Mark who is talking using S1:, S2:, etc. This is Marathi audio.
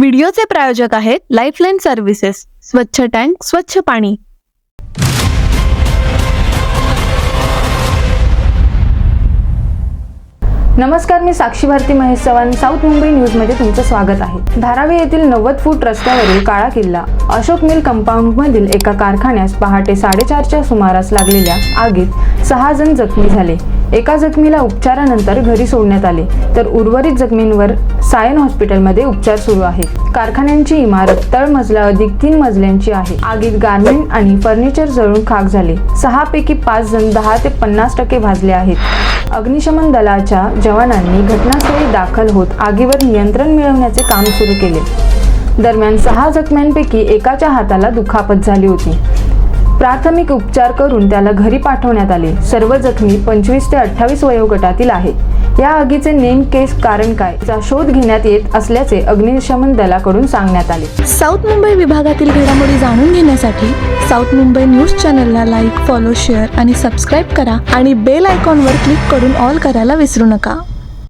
S1: व्हिडिओचे प्रायोजक आहेत लाईफलाईन सर्व्हिसेस स्वच्छ टँक स्वच्छ पाणी.
S2: नमस्कार मी साक्षी भारती महेश चव्हाण साऊथ मुंबई न्यूजमध्ये तुमचं स्वागत आहे. धारावी येथील नव्वद फूट रस्त्यावरील काळा किल्ला अशोक मिल कंपाऊंडमधील एका कारखान्यास पहाटे साडेचारच्या सुमारास लागलेल्या आगीत सहा जण जखमी झाले. एका जखमीला उपचारानंतर घरी सोडण्यात आले. तर उर्वरित जखमींवर सायन हॉस्पिटलमध्ये उपचार सुरू आहेत. कारखान्यांची इमारत तळमजला अधिक तीन मजल्यांची आहे. आगीत गारमेंट आणि फर्निचर जळून खाक झाले. सहा पैकी पाच जण दहा ते पन्नास टक्के भाजले आहेत. अग्निशमन दलाच्या जवानांनी घटनास्थळी दाखल होत आगीवर नियंत्रण मिळवण्याचे काम सुरू केले. दरम्यान सहा जखम्यांपैकी एकाच्या हाताला दुखापत झाली होती. प्राथमिक उपचार करून त्याला घरी पाठवण्यात आले. सर्व जखमी पंचवीस ते अठ्ठावीस वयोगटातील आहेत. या आगीचे नेमके कारण काय याचा शोध घेण्यात येत असल्याचे अग्निशमन दलाकडून सांगण्यात आले.
S1: साऊथ मुंबई विभागातील घडामोडी जाणून घेण्यासाठी साऊथ मुंबई न्यूज चॅनलला लाईक फॉलो शेअर आणि सबस्क्राईब करा आणि बेल आयकॉनवर क्लिक करून ऑल करायला विसरू नका.